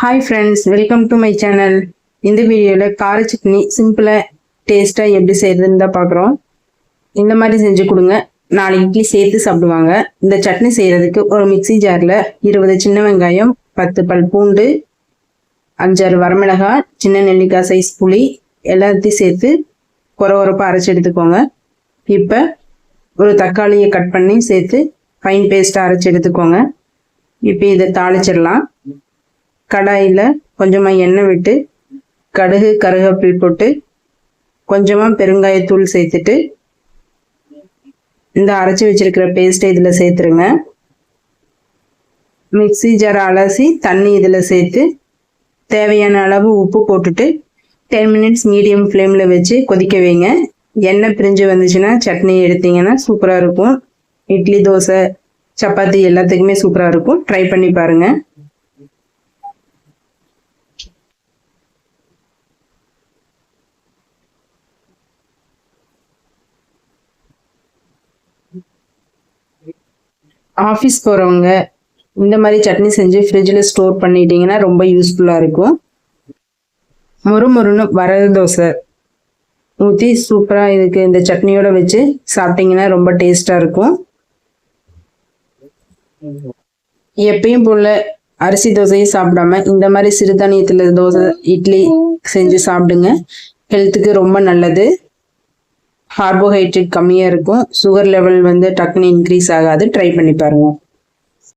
Hi friends welcome to my channel இந்த வீடியோவில் கார சட்னி சிம்பிளாக டேஸ்ட்டாக எப்படி செய்கிறதுன்னு தான் பார்க்குறோம். இந்த மாதிரி செஞ்சு கொடுங்க. நாலு இட்லி சேர்த்து சாப்பிடுவாங்க. இந்த சட்னி செய்கிறதுக்கு ஒரு மிக்ஸி ஜாரில் இருபது சின்ன வெங்காயம் பத்து பல் பூண்டு அஞ்சாறு வரமிளகாய் சின்ன நெல்லிக்காய் சைஸ் புளி எல்லாத்தையும் சேர்த்து குறை உரப்பாக அரைச்சி எடுத்துக்கோங்க. இப்போ ஒரு தக்காளியை கட் பண்ணி சேர்த்து ஃபைன் பேஸ்ட்டாக அரைச்சி எடுத்துக்கோங்க. இப்போ இதை தாளிச்சிடலாம். கடாயில் கொஞ்சமாக எண்ணெய் விட்டு கடுகு கருகப்பில் போட்டு கொஞ்சமாக பெருங்காயத்தூள் சேர்த்துட்டு இந்த அரைச்சி வச்சிருக்கிற பேஸ்ட்டை இதில் சேர்த்துருங்க. மிக்ஸி ஜார் அலசி தண்ணி இதில் சேர்த்து தேவையான அளவு உப்பு போட்டுட்டு டென் மினிட்ஸ் மீடியம் ஃப்ளேமில் வச்சு கொதிக்க வைங்க. எண்ணெய் பிரிஞ்சு வந்துச்சுன்னா சட்னி எடுத்தீங்கன்னா சூப்பராக இருக்கும். இட்லி தோசை சப்பாத்தி எல்லாத்துக்குமே சூப்பராக இருக்கும். ட்ரை பண்ணி பாருங்கள் ஆஃபீஸ் போகிறவங்க இந்த மாதிரி சட்னி செஞ்சு ஃப்ரிட்ஜில் ஸ்டோர் பண்ணிட்டீங்கன்னா ரொம்ப யூஸ்ஃபுல்லாக இருக்கும். மொறு மொறுன்னு வரது தோசை ஊற்றி சூப்பராக இதுக்கு இந்த சட்னியோடு வச்சு சாப்பிட்டிங்கன்னா ரொம்ப டேஸ்ட்டாக இருக்கும். எப்பயும் போல் அரிசி தோசையும் சாப்பிடாம இந்த மாதிரி சிறுதானியத்தில் தோசை இட்லி செஞ்சு சாப்பிடுங்க. ஹெல்த்துக்கு ரொம்ப நல்லது. கார்போஹைட்ரேட் கம்மியாக இருக்கும். சுகர் லெவல் வந்து டக்குன்னு இன்க்ரீஸ் ஆகாது. ட்ரை பண்ணி பாருங்கள்